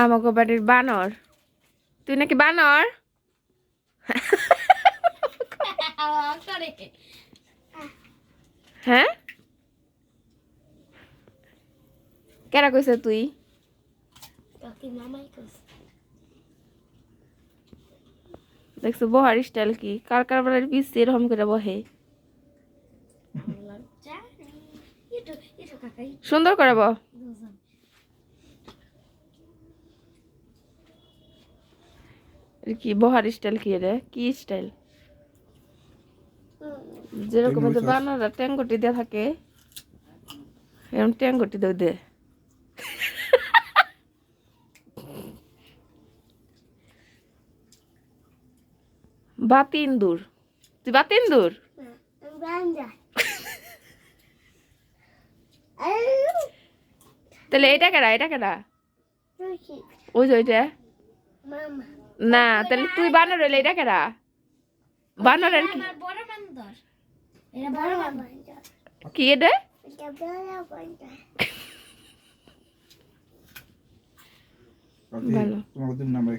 আমাকে বাড়ির বানর। তুই নাকি বানর? হ্যাঁ? কেরা কইছে তুই? দেখছ বহার স্টাইল কি? কার কার বাড়ির পিস এরকম করে বহে? সুন্দর করে বহ। কি বহার স্টাইল কি রে? কি স্টাইল যেরকম টেঙ্গুটি বানরা ট্যাঙ্গুটি দেওয়া থাকে। এরকম ট্যাঙ্গুটি দেও দে। বাতিন্দুর। তুই বাতিন্দুর? তাহলে এটা কেডা এটা কেডা? ওই যে ওইটা না তাহলে তুই বানর হইলে এটা কেরা বানর আর কি? বড় বান্দর। এটা বড় বান্দর। কি এটা? ভালো। তোমার তুমি নাম্বার